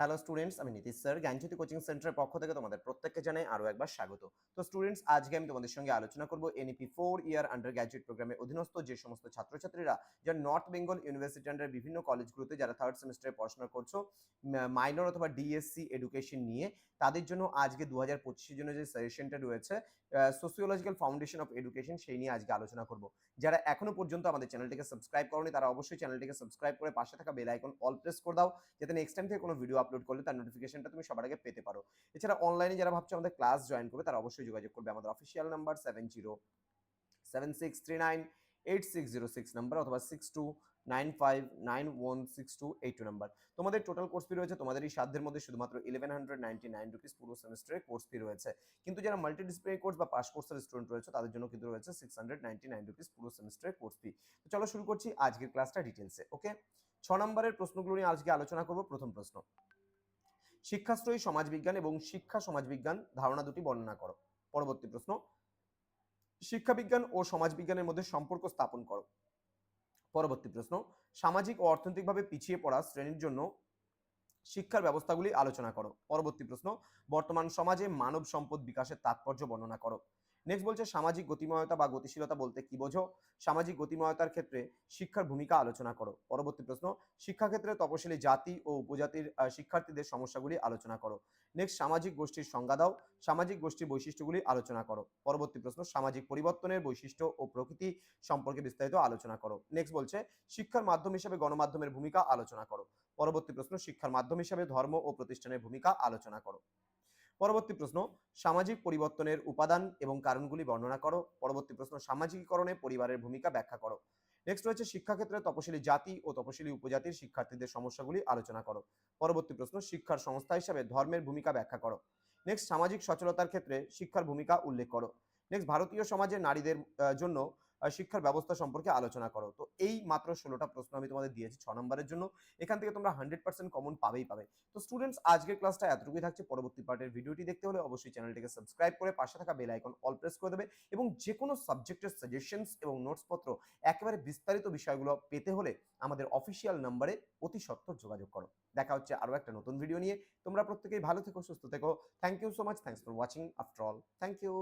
Hello students আমি Nitish sir, জ্ঞানজ্যোতি coaching সেন্টারের পক্ষ থেকে তোমাদের প্রত্যেককে জানাই আরও একবার স্বাগত। তো স্টুডেন্টস আজকে আমি তোমাদের সঙ্গে আলোচনা করব NEP four year undergraduate প্রোগ্রামে অধীনস্থ যে সমস্ত ছাত্রছাত্রীরা যারা নর্থ বেঙ্গল ইউনিভার্সিটি আন্ডার বিভিন্ন কলেজগুলোতে যারা থার্ড সেমিস্টারে পড়াশোনা করছ মাইনর অথবা ডিএসসি এডুকেশন নিয়ে, তাদের জন্য আজকে দু হাজার পঁচিশের জন্য যে সাজেশনটা রয়েছে সোসিওলজিক্যাল ফাউন্ডেশন অফ এডুকেশন সেই নিয়ে আজকে আলোচনা করব। যারা এখনও পর্যন্ত আমাদের চ্যানেলটিকে সাবস্ক্রাইব করনি, তারা অবশ্যই চ্যানেলটিকে সাবস্ক্রাইব করে পাশে থাকা বেল আইকন অল প্রেস করে দাও, যাতে নেক্সট টাইম থেকে কোনো ভিডিও আপলোড করলে তার নোটিফিকেশনটা তুমি সবার আগে পেতে পারো। এছাড়া অনলাইনে যারা ভাবছ আমাদের ক্লাস জয়েন করবে, তারা অবশ্যই যোগাযোগ করবে। আমাদের official number seven zero seven six three nine eight six zero six number অথবা six two nine five nine one six two eight two number তোমাদের টোটাল কোর্স ফি রয়েছে, তোমাদের এই সাধ্যের মধ্যে শুধুমাত্র eleven hundred ninety nine rupees পুরো সেমিস্টারের কোর্স ফি রয়েছে। কিন্তু যারা মাল্টি ডিসপ্লে কোর্স বা পাস কোর্সের স্টুডেন্ট রয়েছে, তাদের জন্য কিন্তু রয়েছে six hundred ninety nine rupees পুরো সেমিস্টারের কোর্স ফি তো চলো শুরু করছি আজকের ক্লাসটা ডিটেলসে ওকে ছ নম্বরের প্রশ্নগুলো নিয়ে আজকে আলোচনা করব, প্রথম প্রশ্ন। শিক্ষাশ্রয়ী সমাজবিজ্ঞান এবং শিক্ষা সমাজবিজ্ঞান ধারণা দুটি বর্ণনা করো। পরবর্তী প্রশ্ন, শিক্ষাবিজ্ঞান ও সমাজবিজ্ঞানের মধ্যে সম্পর্ক স্থাপন করো। পরবর্তী প্রশ্ন, সামাজিক ও অর্থনৈতিকভাবে পিছিয়ে পড়া শ্রেণির জন্য শিক্ষার ব্যবস্থাগুলি আলোচনা করো। পরবর্তী প্রশ্ন, বর্তমান সমাজে মানব সম্পদ বিকাশের তাৎপর্য বর্ণনা করো। নেক্সট বলছে সামাজিক গতিময়তা বা গতিশীলতা বলতে কি বোঝো? সামাজিক গতিময়তার ক্ষেত্রে শিক্ষার ভূমিকা আলোচনা করো। পরবর্তী প্রশ্ন, শিক্ষাক্ষেত্রে তপশিলি জাতি ও উপজাতির শিক্ষার্থীদের সমস্যাগুলি আলোচনা করো। নেক্সট সামাজিক গোষ্ঠীর সংজ্ঞা দাও। সামাজিক গোষ্ঠীর বৈশিষ্ট্যগুলি আলোচনা করো। পরবর্তী প্রশ্ন, সামাজিক পরিবর্তনের বৈশিষ্ট্য ও প্রকৃতি সম্পর্কে বিস্তারিত আলোচনা করো। নেক্সট বলছে, শিক্ষার মাধ্যম হিসেবে গণমাধ্যমের ভূমিকা আলোচনা করো। পরবর্তী প্রশ্ন, শিক্ষার মাধ্যম হিসেবে ধর্ম ও প্রতিষ্ঠানের ভূমিকা আলোচনা করো। পরবর্তী প্রশ্ন, সামাজিক পরিবর্তনের উপাদান এবং কারণগুলি বর্ণনা করো। পরবর্তী প্রশ্ন, সামাজিকীকরণে পরিবারের ভূমিকা ব্যাখ্যা করো। নেক্সট রয়েছে শিক্ষাক্ষেত্রে তপশিলি জাতি ও তপশিলি উপজাতির শিক্ষার্থীদের সমস্যাগুলি আলোচনা করো। পরবর্তী প্রশ্ন, শিক্ষার সংস্থা হিসাবে ধর্মের ভূমিকা ব্যাখ্যা করো। নেক্সট সামাজিক সচলতার ক্ষেত্রে শিক্ষার ভূমিকা উল্লেখ করো। নেক্সট ভারতীয় সমাজে নারীদের জন্য শিক্ষার ব্যবস্থা সম্পর্কে আলোচনা করো। তো এই মাত্র ষোলোটা প্রশ্ন আমি তোমাদের দিয়েছি ছ নম্বরের জন্য। এখান থেকে তোমরা হান্ড্রেড পার্সেন্ট কমন পাবেই পাবে। তো স্টুডেন্টস আজকের ক্লাসটা এতটুকুই থাকছে। পরবর্তী পার্টের ভিডিওটি দেখতে হলে অবশ্যই চ্যানেলটিকে সাবস্ক্রাইব করে পাশে থাকা বেল আইকন অল প্রেস করে দেবে এবং যে কোনো সাবজেক্টের সাজেশনস এবং নোটসপত্র একেবারে বিস্তারিত বিষয়গুলো পেতে হলে আমাদের অফিসিয়াল নাম্বারে অতি সত্বর যোগাযোগ করো। দেখা হচ্ছে আরও একটা নতুন ভিডিও নিয়ে। তোমরা প্রত্যেকেই ভালো থেকো, সুস্থ থেকো। Thank you so much thanks for watching after all thank you